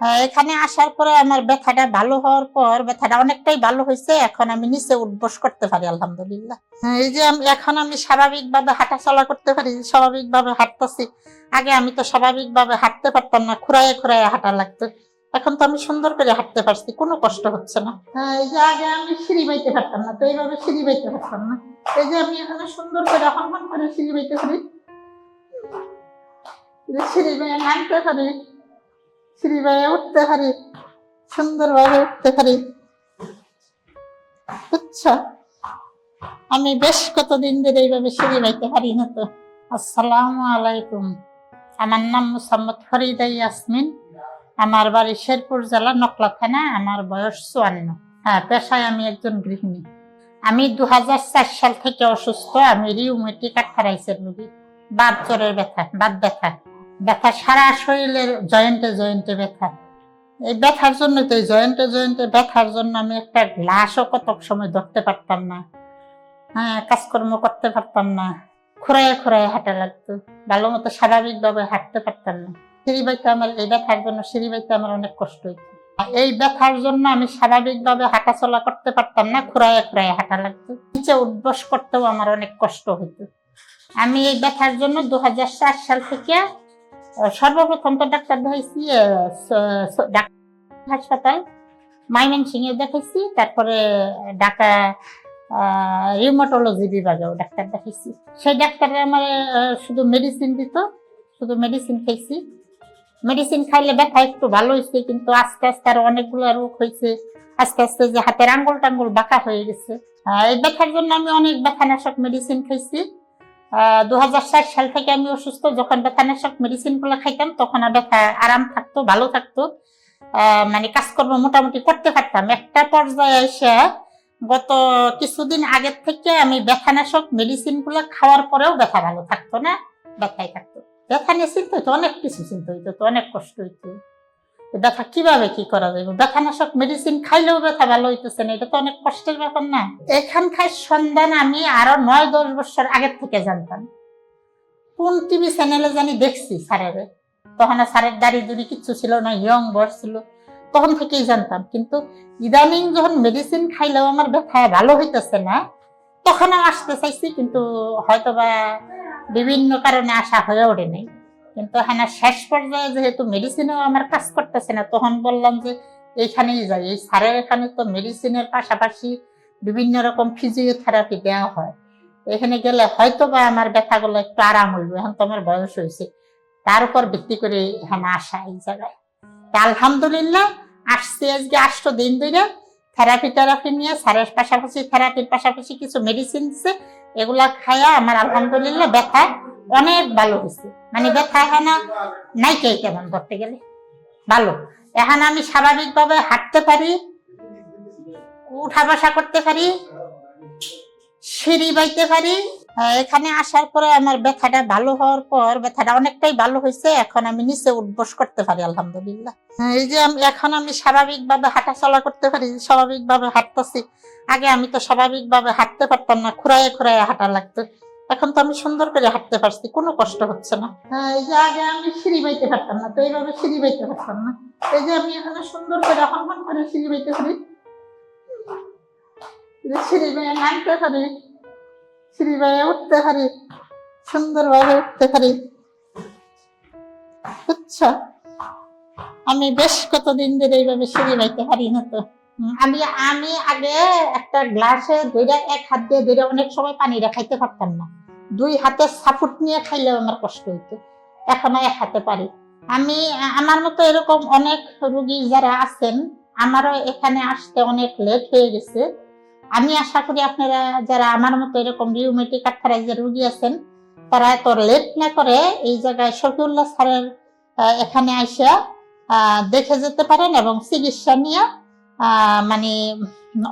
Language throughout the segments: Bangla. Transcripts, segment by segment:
হ্যাঁ, এখানে আসার পরে আমার ব্যথাটা ভালো হওয়ার পর ব্যথাটা অনেকটাই ভালো হয়েছে এখন আমি নিচে উঠবস করতে পারি আলহামদুলিল্লাহ। হ্যাঁ, এই যে আমি এখন আমি স্বাভাবিকভাবে হাঁটা চলা করতে পারি স্বাভাবিকভাবে হাঁটতেছি। আগে আমি তো স্বাভাবিকভাবে হাঁটতে পারতাম না খুঁড়ায় খুঁড়ায় হাঁটা লাগতো। এখন তো আমি সুন্দর করে হাঁটতে পারছি কোনো কষ্ট হচ্ছে না। হ্যাঁ এই যে আগে আমি সিঁড়ি বাইতে পারতাম না তো এইভাবে সিঁড়ি বাইতে পারতাম না। এই যে আমি এখানে সুন্দর করে হন করে সিঁড়ি বাইতে পারি। সিঁড়ি বেয়ে নামতে পারি। সিঁড়ি বেয়ে উঠতে পারি, সুন্দরভাবে উঠতে পারি। বুঝছ? আমি বেশ কতদিন ধরে এইভাবে সিঁড়ি বাইতে পারি না তো। আসসালামু আলাইকুম। আমার নাম মুসাম্মদ ফরিদা ইয়াসমিন। আমার বাড়ি শেরপুর জেলা নকলা থানা আমার বয়স চুয়ান্ন। হ্যাঁ পেশায় আমি একজন গৃহিণী। আমি দু হাজার চার সাল থেকে অসুস্থ, আমি রিউমেটিক আর্থারাইসের রোগী। বাদ জ্বরের ব্যথা, বাদ ব্যথা। ব্যথা সারা শরীরের জয়েন্টে জয়েন্টে ব্যথা। এই ব্যথার জন্য তো এই জয়েন্টে জয়েন্টে ব্যথার জন্য আমি একটা গ্লাসও কতক সময় ধরতে পারতাম না। হ্যাঁ কাজকর্ম করতে পারতাম না। খুঁড়ায় খুঁড়ায় হাঁটা লাগতো। ভালো মতো স্বাভাবিকভাবে হাঁটতে পারতাম না। সিঁড়ি বাইতে আমার এই ব্যথার জন্য সিঁড়ি বাইতে আমার অনেক কষ্ট হইতো। এই ব্যথার জন্য আমি স্বাভাবিকভাবে হাঁটা চলা করতে পারতাম না খুঁড়ায় খুঁড়ায় হাঁটা লাগতো। নিচে উঠবস করতেও আমার অনেক কষ্ট হইতো। আমি এই ব্যথার জন্য দু হাজার সাত সাল থেকে সর্বপ্রথম তো ডাক্তার দেখাইছি হাসপাতাল মাইমেন এ দেখাইছি, তারপরে ঢাকা রিউমাটোলজি বিভাগেও ডাক্তার দেখাইছি। সেই ডাক্তারে আমার শুধু মেডিসিন দিত, শুধু মেডিসিন খাইছি। মেডিসিন খাইলে ব্যথা একটু ভালো হয়েছে কিন্তু আস্তে আস্তে আরও অনেকগুলো রোগ হয়েছে আস্তে আস্তে যে হাতের আঙ্গুল টাঙ্গুল বাঁকা হয়ে গেছে। এই ব্যথার জন্য আমি অনেক ব্যথানাশক মেডিসিন খাইছি। দু সাল থেকে আমি অসুস্থ। যখন ব্যথানাশক মেডিসিনগুলো খাইতাম, তখন ব্যথা আরাম থাকতো, ভালো থাকতো। মানে কাজকর্ম মোটামুটি করতে পারতাম। একটা পর্যায়ে এসে গত কিছুদিন আগের থেকে আমি ব্যথানাশক মেডিসিনগুলো খাওয়ার পরেও ব্যথা ভালো থাকতো না, ব্যথাই থাকতো। ব্যথা নিয়ে চিন্তা হইতো অনেক কিছু চিন্তা হইতো তো অনেক কষ্ট হইতো। ব্যথা কীভাবে কি করা যাবে ব্যথানাশক মেডিসিন খাইলেও ব্যথা ভালো হইতেছে না, এটা তো অনেক কষ্টের ব্যাপার না। এখানকার সন্ধান আমি আরও নয়, দশ বছর আগের থেকে জানতাম। কোন টিভি চ্যানেলে জানি দেখছি স্যারের। তখন স্যারের দাড়ি দুড়ি কিচ্ছু ছিল না, ইয়ং বয়স ছিল, তখন থেকেই জানতাম। কিন্তু ইদানিং যখন মেডিসিন খাইলেও আমার ব্যথা ভালো হইতেছে না তখন আসতে চাইছি, কিন্তু হয়তোবা বিভিন্ন কারণে আসা হয়ে ওঠে নাই। কিন্তু হ্যাঁ শেষ পর্যায়ে যেহেতু মেডিসিনও আমার কাজ করতেছে না, তখন বললাম যে এইখানেই যাই। এই স্যারের এখানে তো মেডিসিনের পাশাপাশি বিভিন্ন রকম ফিজিওথেরাপি দেওয়া হয়। এখানে গেলে হয়তো বা আমার ব্যথাগুলো একটু আরাম হইবে, এখন তো আমার বয়স হয়েছে। তার উপর ভিত্তি করে এখানে আসা এই জায়গায়। তা আলহামদুলিল্লাহ, আসছি আজকে আষ্ট দিন ধরে থেরাপি টেরাপি নিয়ে স্যারের পাশাপাশি থেরাপির পাশাপাশি কিছু মেডিসিন দিচ্ছে এগুলা খাইয়া আমার আলহামদুলিল্লাহ ব্যথা অনেক ভালো হয়েছে মানে ব্যথা এখানে নাই কে কেমন ধরতে গেলে। ভালো। এখন আমি স্বাভাবিকভাবে হাঁটতে পারি, উঠা বসা করতে পারি, সিঁড়ি বাইতে পারি এখানে আসার পরে আমার ব্যথাটা ভালো হওয়ার পর ব্যথাটা অনেকটাই ভালো হয়েছে এখন আমি নিচে উঠবস করতে পারি আলহামদুলিল্লাহ। হ্যাঁ, এই যে আমি এখন আমি স্বাভাবিকভাবে হাঁটা চলা করতে পারি স্বাভাবিকভাবে হাঁটতেছি। আগে আমি তো স্বাভাবিকভাবে হাঁটতে পারতাম না খুঁড়ায় খুঁড়ায় হাঁটা লাগতো। এখন তো আমি সুন্দর করে হাঁটতে পারছি কোনো কষ্ট হচ্ছে না। হ্যাঁ এই যে আগে আমি সিঁড়ি বাইতে পারতাম না তো এইভাবে সিঁড়ি বাইতে পারতাম না। এই যে আমি এখানে সুন্দর করে হন হন করে সিঁড়ি বাইতে পারি সিঁড়ি বেয়ে নামতে পারি। সিঁড়ি বেয়ে উঠতে পারি, সুন্দরভাবে উঠতে পারি। আমি বেশ কতদিন ধরে এইভাবে সিঁড়ি বাইতে পারি না তো আমি আমি আগে একটা গ্লাসে দুইটা এক হাত দিয়ে দুইটা অনেক সময় পানি খাইতে পারতাম না। দুই হাতে সাপুট নিয়ে খাইলেও আমার কষ্ট হইতো, এখন এক হাতে পারি। আমি, আমার মতো এরকম অনেক রুগী যারা আছেন, আমারও এখানে আসতে অনেক লেট হয়ে গেছে। আমি আশা করি আপনারা যারা আমার মতো এরকম রিউমেটিক আর্থারাইজের রুগী আছেন তারা এত লেট না করে এই জায়গায় শফিউল্লাহ স্যারের এখানে আহ, দেখে যেতে পারেন এবং চিকিৎসা নিয়ে মানে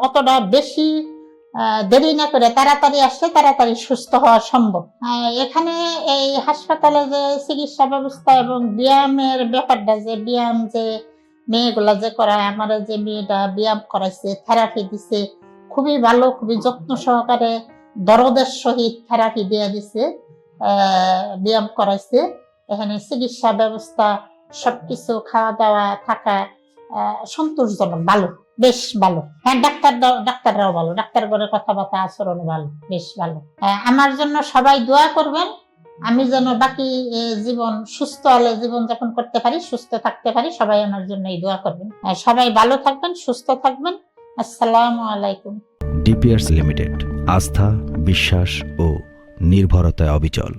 অতটা বেশি দেরি না করে তাড়াতাড়ি আসলে তাড়াতাড়ি সুস্থ হওয়া সম্ভব। এখানে এই হাসপাতালে যে চিকিৎসা ব্যবস্থা এবং ব্যায়ামের ব্যাপারটা যে ব্যায়াম যে মেয়েগুলা যে করায় আমার যে মেয়েটা ব্যায়াম করাইছে থেরাপি দিছে খুবই ভালো, খুবই যত্ন সহকারে দরদের সহিত থেরাপি দিয়ে দিছে ব্যায়াম করাইছে। এখানে চিকিৎসা ব্যবস্থা, সবকিছু খাওয়া দাওয়া থাকা সন্তোষজনক, ভালো, বেশ ভালো। হ্যাঁ ডাক্তার ডাক্তাররাও ভালো, ডাক্তার করে কথাবার্তা, আচরণ ভালো, বেশ ভালো। আমার জন্য সবাই দোয়া করবেন, আমি যেন বাকি জীবন সুস্থ হলে জীবন যাপন করতে পারি, সুস্থ থাকতে পারি, সবাই আমার জন্য এই দোয়া করবেন। সবাই ভালো থাকবেন, সুস্থ থাকবেন। আসসালামু আলাইকুম। ডিপিয়ার্স লিমিটেড আস্থা বিশ্বাস ও নির্ভরতায় অবিচল।